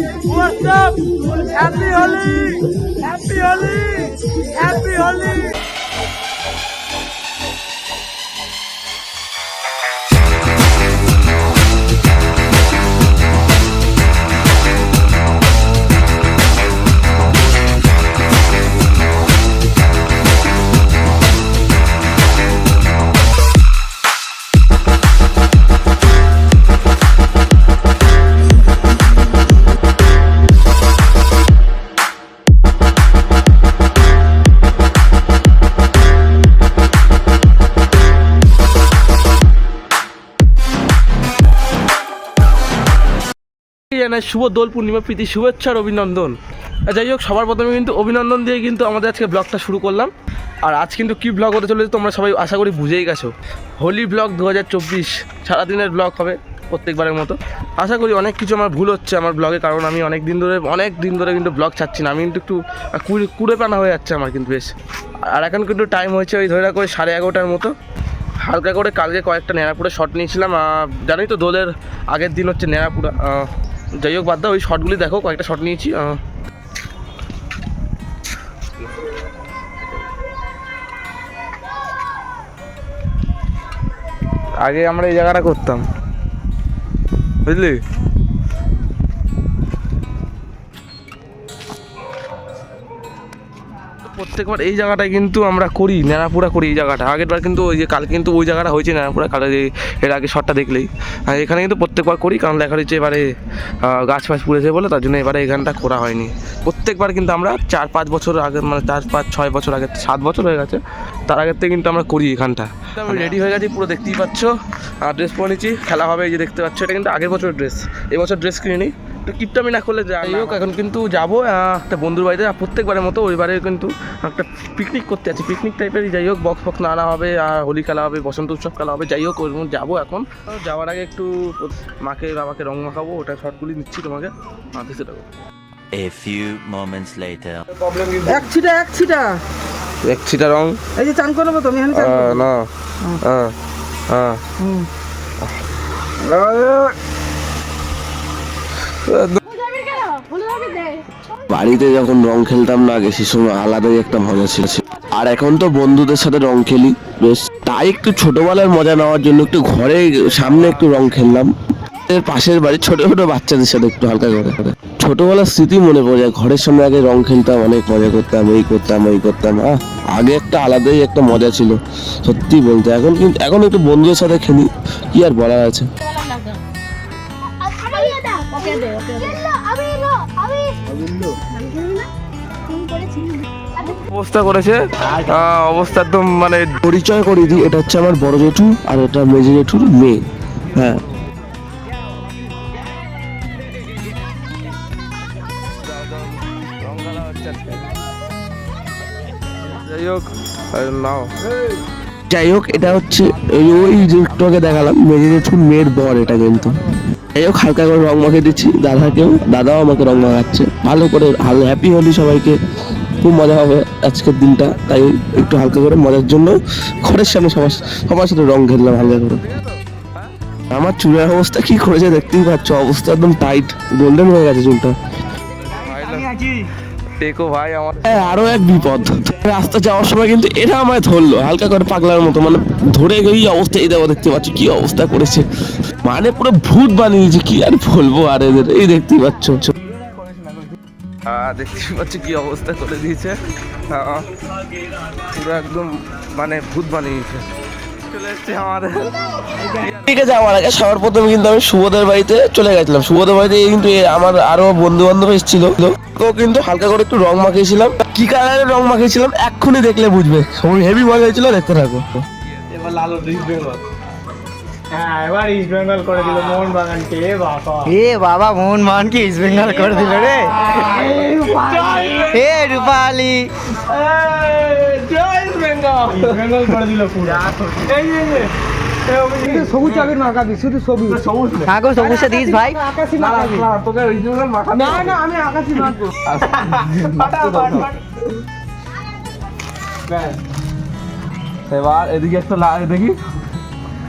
What's up? Happy Holi! Happy Holi! Happy Holi! জানাই শুভ দোল পূর্ণিমা, প্রীতি, শুভেচ্ছা আর অভিনন্দন। যাই হোক, সবার প্রথমে কিন্তু অভিনন্দন দিয়ে কিন্তু আমাদের আজকে ব্লগটা শুরু করলাম। আর আজ কিন্তু কী ব্লগ হতে চলেছে তোমরা সবাই আশা করি বুঝেই গেছো। হোলি ব্লগ দু হাজার চব্বিশ, সারাদিনের ব্লগ হবে প্রত্যেকবারের মতো। আশা করি অনেক কিছু আমার ভুল হচ্ছে আমার ব্লগে, কারণ আমি অনেক দিন ধরে, অনেক দিন ধরে কিন্তু ব্লগ ছাড়ছি না। আমি কিন্তু একটু কুড়ে পানা হয়ে যাচ্ছে আমার কিন্তু বেশ। আর এখন কিন্তু টাইম হয়েছে ওই ধরে রাখো সাড়ে এগারোটার মতো। হালকা করে কালকে কয়েকটা নেড়াপুরে শট নিয়েছিলাম জানোই তো দোলের আগের দিন হচ্ছে নেড়াপুরা যাই হোক, বাদ দাও, ওই শর্টগুলি দেখো, কয়েকটা শর্ট নিয়েছি আগে আমরা এই জায়গাটা করতাম। বুঝলি? প্রত্যেকবার এই জায়গাটায় কিন্তু আমরা করি ন্যাড়াপুরা করি এই জায়গাটা। আগের বার কিন্তু ওই যে কালকে কিন্তু ওই জায়গাটা হয়েছে ন্যাড়াপুরা কালে যে এর আগে শটটা দেখলেই। আর এখানে কিন্তু প্রত্যেকবার করি কারণ দেখা যাচ্ছে এবারে গাছ ফাছ পুড়েছে বলে তার জন্য এবারে এখানটা করা হয়নি। প্রত্যেকবার কিন্তু আমরা চার পাঁচ বছর আগে মানে চার পাঁচ ছয় বছর আগে সাত বছর হয়ে গেছে তার আগের থেকে কিন্তু আমরা করি এখানটা। আমি রেডি হয়ে গেছি পুরো দেখতেই পাচ্ছ। আর ড্রেস পরে নিচ্ছি খেলা হবে এই যে দেখতে পাচ্ছ এটা কিন্তু আগের বছর ড্রেস এবছর ড্রেস কিনে নিই একটু কিপটামি না করলে যাই হোক এখন কিন্তু যাব একটা বন্ধুর বাড়িতে প্রত্যেকবারের মতো ওইবারে কিন্তু একটা পিকনিক করতে আছি পিকনিক টাইপেরই যাই হোক বক্স ফক্স না আনা হবে আর হোলি খেলা হবে বসন্ত উৎসব খেলা হবে যাই হোক ওর মধ্যে যাব এখন। যাওয়ার আগে একটু মাকে বাবাকে রং মাখাবো ওটা শর্টগুলি নিচ্ছি তোমাকে হাতে সেটা A few moments later. এক ছিটা এক ছিটা। এক ছিটা রং? এই যে চান করব তো আমি এখানে চান না। হ্যাঁ হ্যাঁ হুম। বাড়িতে যখন রং খেলতাম না, আগে সময় আলাদাই একটা মজা ছিল। আর এখন তো বন্ধুদের সাথে রং খেলি। বেশ, তাই একটু ছোটবেলার মজা নেওয়ার জন্য একটু ঘরে সামনে একটু রং খেললাম। এর পাশের বাড়ি ছোট ছোট বাচ্চাদের সাথে একটু হালকা করে। ছোটবেলার স্মৃতি মনে পড়ে যায়। ঘরের সামনে আগে রং খেলতাম, অনেক মজা করতাম, এই করতাম, ওই করতাম। আহ, আগে একটা আলাদাই একটা মজা ছিল। সত্যি বলতে, এখন কিন্তু, এখন একটু বন্ধুদের সাথে খেলি, কি আর বলার আছে? অবস্থা করেছে। অবস্থা একদম মানে পরিচয় করে দিই এটা হচ্ছে আমার বড় জেঠু আর এটা মেজো জেঠুর মেয়ে। হ্যাঁ। যাই হোক নাও। যাই হোক এটা হচ্ছে ওই একটু দেখালাম মেজো জেঠুর মেয়ের বর এটা কিন্তু। যাই হোক হালকা করে রং মাখিয়ে দিচ্ছি দাদাকেও দাদাও আমাকে রং মাখাচ্ছে। ভালো করে হ্যাপি হলি সবাইকে। খুব মজা হবে আজকের দিনটা। তাই একটু হালকা করে মজার জন্য ঘরের সামনে সবার সবার সাথে রং খেললাম হালকা করে। আমার চুলের অবস্থা কি করেছে দেখতেই পাচ্ছ অবস্থা একদম টাইট গোল্ডেন হয়ে গেছে চুলটা। টেকো ভাই আমার আরও এক বিপদ। রাস্তা যাওয়ার সময় কিন্তু এটা আমায় ধরলো হালকা করে পাগলার মতো মানে ধরে অবস্থা এই দেখো দেখতে পাচ্ছ কি অবস্থা করেছে। মানে পুরো ভূত বানিয়েছে কি আর বলব আর এদের এই দেখতেই পাচ্ছ। দেখতে পাচ্ছি কি অবস্থা করে দিয়েছে। পুরো একদম মানে ভূত বানিয়েছে চলে এসছে আমাদের। দিকে যাওয়ার আগে সবার প্রথমে কিন্তু আমি সুবোধের বাড়িতে চলে গেছিলাম। সুবোধের বাড়িতে কিন্তু আমার আরও বন্ধু বান্ধব এসেছিল। তো কিন্তু হালকা করে একটু রং মাখিয়েছিলাম। কি কালারের রং মাখিয়েছিলাম? এক্ষুনি দেখলে বুঝবে। হেভি মজা হয়েছিল দেখতে থাকো। এবার লাল হ্যাঁ এবার ইস্ট বেঙ্গল করে দিল মোহন বাগানকে এ বাবা। এ বাবা মোহন মোহন ইস্ট বেঙ্গল করে দিল রে। এ রূপালি। জয় বেঙ্গল ইস্ট বেঙ্গল করে দিল পুরো। এই এই যে, এই অভিজিৎ, সবুজ চাবির মাখাবি শুধু সবুজ। সবুজ হ্যাঁ গো সবুজটা দিস ভাই। আকাশি মাখাবি। তোকে original মাখাতে না না আমি আকাশি মাখবো। এবার এদিকে একটু দেখি।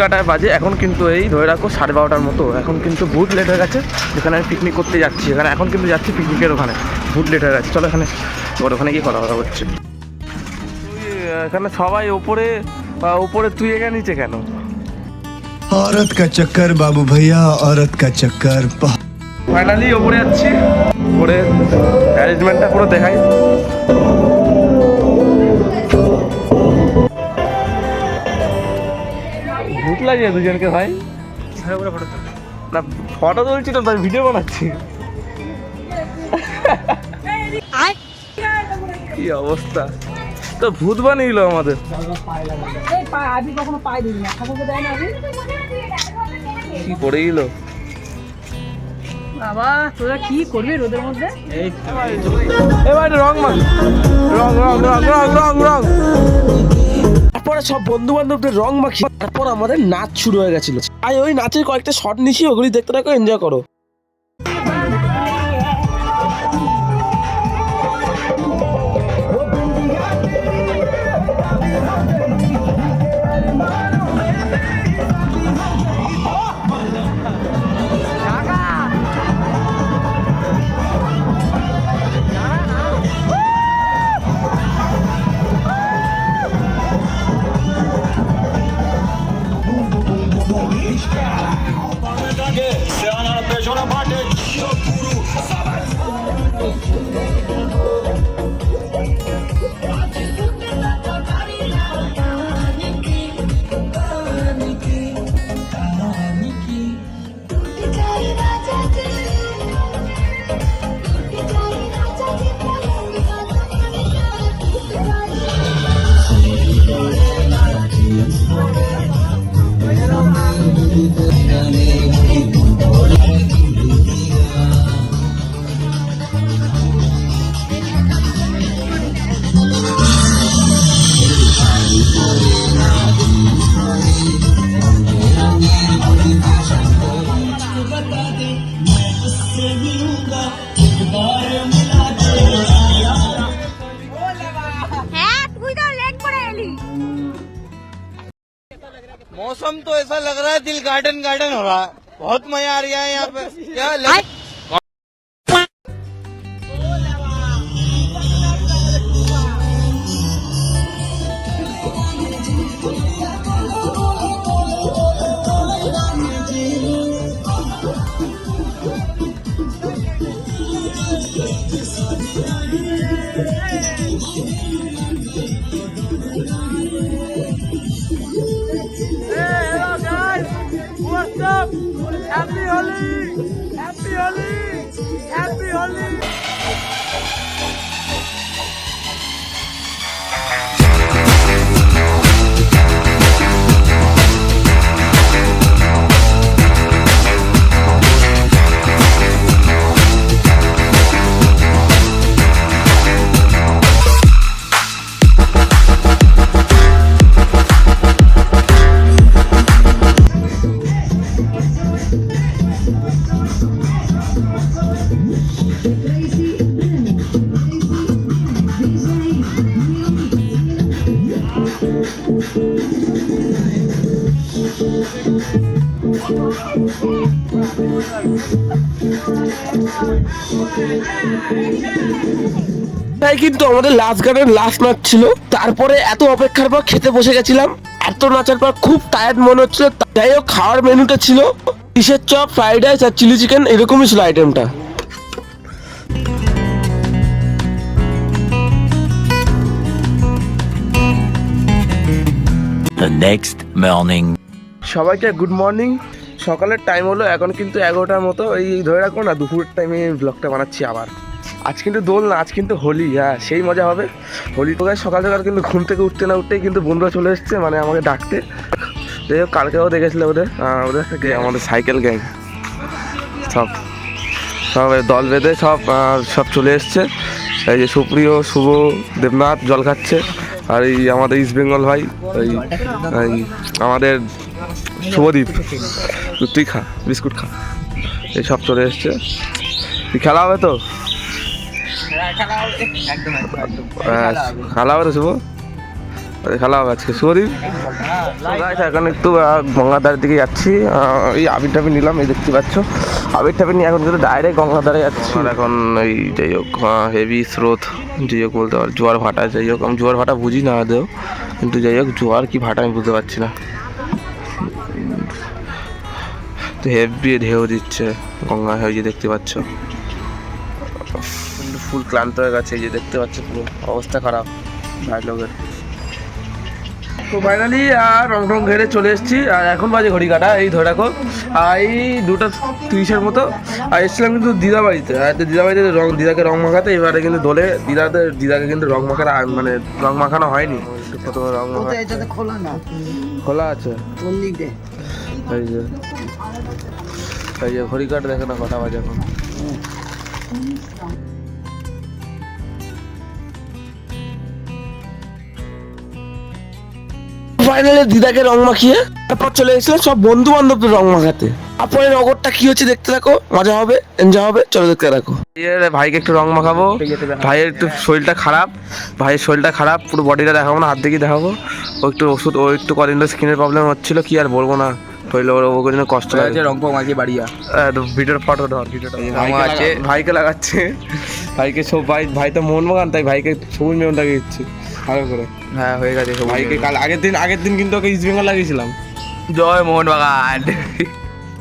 কাটায় বাজে এখন কিন্তু এই ধরে রাখো সাড়ে বারোটার মতো এখন কিন্তু বহুত লেট হয়ে গেছে যেখানে আমি পিকনিক করতে যাচ্ছি এখানে এখন কিন্তু যাচ্ছি পিকনিকের ওখানে বহুত লেট হয়ে গেছে চলো এখানে এবার ওখানে গিয়ে কথা কথা হচ্ছে তুই, আহ, এখানে সবাই ওপরে আহ, ওপরে তুই এখানে নিচে কেন औरत का चक्कर बाबू भैया औरत का चक्कर ফাইনালি ওপরে যাচ্ছি ওপরে অ্যারেঞ্জমেন্টটা পুরো দেখাই লাগে দুজনকে ভাই? না ফটো তুলছি তো তাই ভিডিও বানাচ্ছি। কি অবস্থা? তো ভূত বানিয়ে আমাদের। কি করে দিল? বাবা তোরা কি করবি রোদের মধ্যে? এবার রং মাখ। রং রং রং রং রং সব বন্ধু বান্ধবদের রং মাখি তারপর আমাদের নাচ শুরু হয়ে গেছিল। তাই ওই নাচের কয়েকটা শট নিছি ওগুলি দেখতে থাকো এনজয় করো। गार्डन गार्डन हो रहा है बहुत मज़ा आ रहा है यहाँ पे क्या. yapıyor. Hallelujah. তাই কিন্তু আমাদের লাস্ট গানের লাস্ট নাচ ছিল। তারপরে এত অপেক্ষার পর খেতে বসে গেছিলাম। এত নাচার পর খুব টায়ার্ড মনে হচ্ছিল। যাই হোক, খাওয়ার মেনুটা ছিল ফিশের চপ ফ্রাইড রাইস আর চিলি চিকেন এরকমই ছিল আইটেমটা The next morning. সবাইকে গুড মর্নিং সকালের টাইম হলো, এখন কিন্তু এগারোটার মতো। এই ধরে রাখো না, দুপুরের টাইমে ব্লগটা বানাচ্ছি আবার। আজ কিন্তু দোল না, আজ কিন্তু হোলি হ্যাঁ সেই মজা হবে। হোলি গায়ে সকাল সকাল কিন্তু ঘুম থেকে উঠতে না উঠতেই কিন্তু বন্ধুরা চলে এসছে মানে আমাকে ডাকতে। যাই হোক কালকেও দেখেছিল ওদের ওদের থেকে আমাদের সাইকেল গ্যাং সব সব দল বেঁধে সব সব চলে এসছে। এই যে সুপ্রিয়, শুভ, দেবনাথ জল খাচ্ছে। আর এই আমাদের ইস্ট বেঙ্গল ভাই এই আমাদের শুভদীপ। তুই খা বিস্কুট খা। এই সব চলে এসছে। খেলা হবে তো? হ্যাঁ, খেলা হবে তো শুভ? খেলা হবে আজকে। শুভদীপ? এখন একটু গঙ্গাধারের দিকে যাচ্ছি। এই আবির টাবির নিলাম এই দেখতে পাচ্ছ। আবির টাবির নিয়ে এখন কিন্তু ডাইরেক্ট গঙ্গাধারে যাচ্ছি। এখন এই যাই হোক হেভি স্রোত যাই হোক বলতে পারো জোয়ার ভাটা যাই হোক আমি জোয়ার ভাটা বুঝি না আদেও কিন্তু যাই হোক জোয়ার কি ভাটা আমি বুঝতে পারছি না। তো হেভি ঢেউ দিচ্ছে গঙ্গা হয়ে যে দেখতে পাচ্ছ। ফুল ক্লান্ত হয়ে গেছে এই যে দেখতে পাচ্ছ পুরো অবস্থা খারাপ ভাই লোকের। তো ফাইনালি আর রং টং ঘেরে চলে এসেছি আর এখন বাজে ঘড়ি কাটা এই ধরে রাখো আর এই দুটো তিরিশের মতো আর এসেছিলাম কিন্তু দিদা বাড়িতে আর তো দিদা বাড়িতে রং দিদাকে রং মাখাতে এবারে কিন্তু দোলে দিদাদের দিদাকে কিন্তু রং মাখানো মানে রং মাখানো হয়নি। প্রথমে রং মাখা খোলা খোলা আছে। কোন দিক? দিয়ে এই যে। এই দেখে না কটা বাজে এখন। ফাইনালি দিদাকে রং মাখিয়ে তারপর চলে এসেছিলাম সব বন্ধু বান্ধবদের রং মাখাতে। তারপরে নগরটা কি হচ্ছে দেখতে থাকো মজা হবে এনজয় হবে চলো দেখতে থাকো। ভাইকে একটু রং মাখাবো। ভাইয়ের একটু শরীরটা খারাপ ভাইয়ের শরীরটা খারাপ পুরো বডিটা দেখাবো না হাত দেখি দেখাবো? ও একটু ওষুধ ও একটু কদিন স্কিনের প্রবলেম হচ্ছিল কি আর বলব না। ওর ওর জন্য কষ্ট লাগে রং ফং আছে বাড়িয়া। ভিডিওর ফটো ধর ভিডিওটা ভাইকে আছে। ভাইকে লাগাচ্ছে। ভাইকে সব ভাই ভাই তো মোহনবাগান তাই ভাইকে সবুজ মেয়ন লাগিয়ে দিচ্ছি। ভালো করে। হ্যাঁ হয়ে গেছে ভাইকে কাল আগের দিন আগের দিন কিন্তু ওকে ইস্ট বেঙ্গল লাগিয়েছিলাম। জয় মোহনবাগান।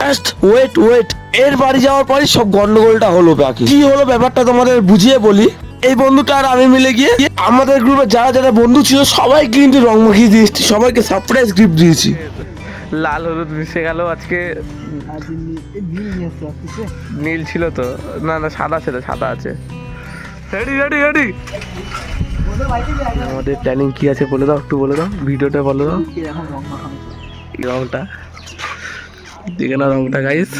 জাস্ট ওয়েট ওয়েট এর বাড়ি যাওয়ার পরে সব গন্ডগোলটা হলো বাকি। কি হলো ব্যাপারটা তোমাদের বুঝিয়ে বলি? এই বন্ধুটা আর আমি মিলে গিয়ে আমাদের গ্রুপে যারা যারা বন্ধু ছিল সবাইকে কিন্তু রং মাখিয়ে দিয়েছি সবাইকে সারপ্রাইজ গিফট দিয়েছি। লাল হলুদ মিশে গেল, আজকে নীল ছিল তো। না না, সাদা ছিল, সাদা আছে। রেডি রেডি রেডি আমাদের প্ল্যানিং কি আছে বলে দাও, একটু বলে দাও, ভিডিওটা বলে দাও। রংটা। দেখে না রংটা গাইস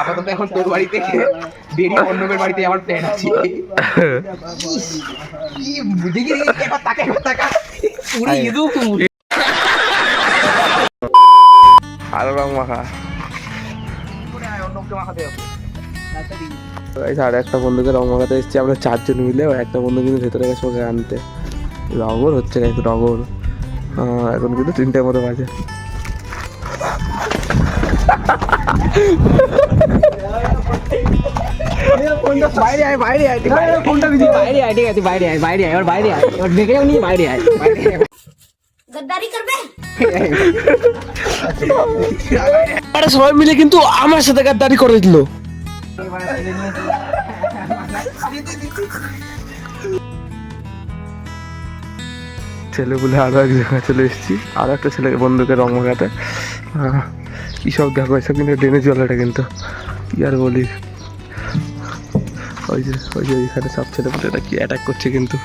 আপাতত এখন তোর বাড়িতে বেরিয়ে অন্যদের বাড়িতে আমার প্ল্যান আছে। দেখি দেখি একবার তাকা একবার তাকা পুরো ইঁদু আরও রং মাখা। গাইস আর একটা বন্ধুকে রং মাখাতে এসেছি আমরা চারজন মিলে একটা বন্ধু কিন্তু ভেতরে গেছে ওকে আনতে। রগর হচ্ছে রগর এখন কিন্তু তিনটের মতো বাজে। বাইরে বাইরে আয় বাইরে আয়। বাইরে আয় দেখে উনি সবাই মিলে কিন্তু আমার সাথে গাদ্দারি করে দিল। ছেলেগুলো আরও এক জায়গায় চলে এসেছি আর একটা ছেলেকে বন্ধুকে রং মাখাতে কি সব দেখো এসব কিন্তু ড্রেনে জল এটা কিন্তু। কি আর বলি? ওই যে ওই যে ওইখানে সব ছেলে এটা কি অ্যাটাক করছে কিন্তু।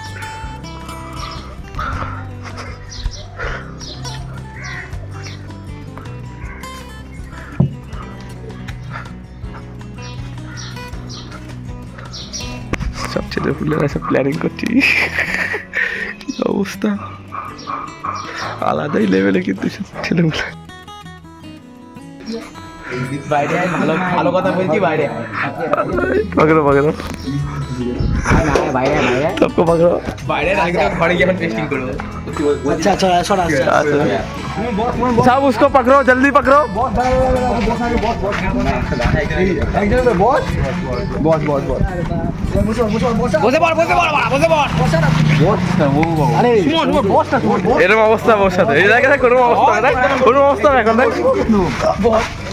সব ছেলে পুলেরা সব প্ল্যানিং করছি। অবস্থা? আলাদাই লেভেলে কিন্তু সব ছেলেগুলো বাইরে আয় ভালো ভালো কথা বলছি বাইরে আয় পকড়ো পকড়ো আয়, বাইরে আয়, বাইরে আয়। सबको पकड़ो বাইরে আগে ঘরে গিয়ে এখন টেস্টিং করবো আচ্ছা আচ্ছা সর আসছে सब उसको पकड़ो जल्दी पकड़ो বসে পড় বসে পড় বাড়া, বসে পড় এরকম অবস্থা ওর সাথে এই জায়গায় দেখ, কোনো অবস্থা না দেখ, কোনো অবস্থা না এখন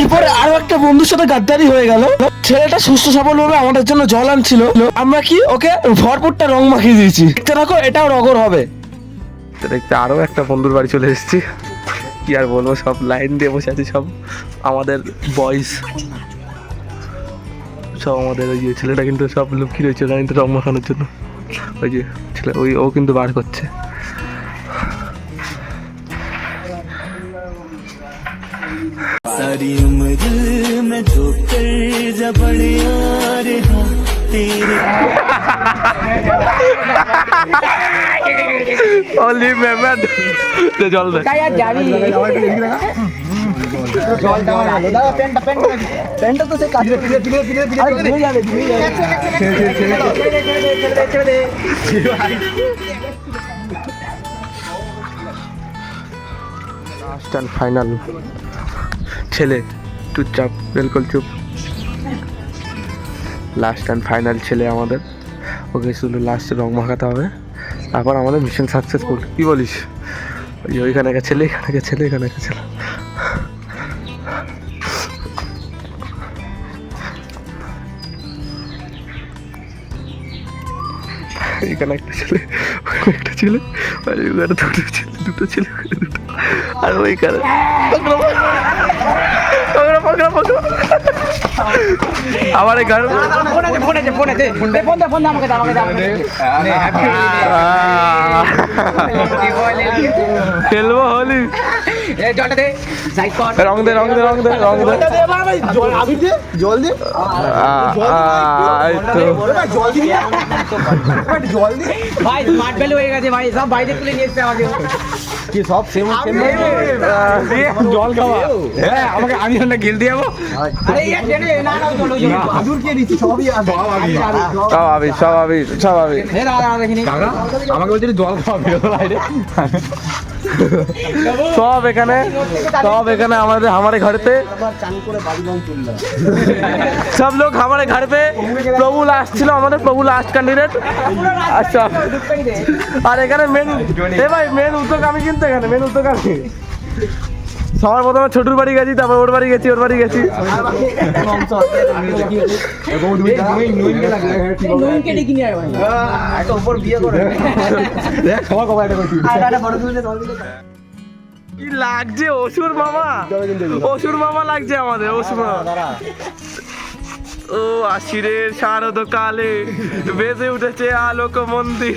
এরপরে আরও একটা বন্ধুর সাথে গাদ্দারি হয়ে গেল। ছেলেটা সুস্থ সবল ভাবে আমাদের জন্য জল আনছিল। আমরা কি ওকে ভরপুরটা রং মাখিয়ে দিয়েছি। দেখতে থাকো এটাও রগর হবে। দেখতে আরও একটা বন্ধুর বাড়ি চলে এসেছি। কি আর বলব সব লাইন দিয়ে বসে আছি সব আমাদের বয়েস সব আমাদের ওই ছেলেটা কিন্তু সব লুকিয়ে রয়েছে লাইনটা রং মাখানোর জন্য। ওই যে ছেলে ওই ও কিন্তু বার করছে। অলি মেমেদ দে জল দে তাই আর যাবি জলটা আমার ভালো দাদা লাস্ট অ্যান্ড ফাইনাল ছেলে, চুপচাপ বিলকুল চুপ। লাস্ট অ্যান্ড ফাইনাল ছেলে, আমাদের, ওকে শুধু লাস্টে রং মাখাতে হবে। তারপর আমাদের মিশন সাকসেসফুল কি বলিস? ওই ওইখানে ছেলে, এখানে ছেলে। এখানে একটা এখানে একটা ছেলে ওখানে একটা ছেলে, আর ওখানে দুটো ছেলে দুটো ছেলে, দুটো আর ওইখানে আমার ঘর ফোন আছে দে ফোন দে আমাকে খেলব হোলি। দে সাইড কর রং দে ভাই স্মার্ট ভ্যালু হয়ে গেছে, ভাই। সব বাইরে তুলে নিয়ে আমাকে। কি সব সেম সেম জল খাওয়া। হ্যাঁ আমাকে আমি না গিল দিয়ে যাব। স্বাভাবিক স্বাভাবিক ট্রেনে না না চলো চলো আদুর কে দিচ্ছি সবই আছে সব আবি সব আবি সব আবি এ দাঁড়া দাঁড়া দেখিনি আমাকে বলছি জল খাওয়া বাইরে। সব এখানে সব এখানে আমাদের हमारे घर पे सब लोग हमारे घर पे প্রভু লাস্ট ছিল আমাদের প্রভু লাস্ট ক্যান্ডিডেট আচ্ছা আর এখানে মেন এ ভাই মেন উদ্যোগ আমি কিন্তু এখানে মেন উদ্যোগ আমি সবার প্রথমে ছোটুর বাড়ি গেছি, তারপর ওর বাড়ি গেছি, ওর বাড়ি গেছি। লাগছে অসুর মামা? অসুর মামা লাগছে আমাদের, অসুর মামা। ও আশিরের শারদ কালে বেজে উঠেছে আলোক মন্দির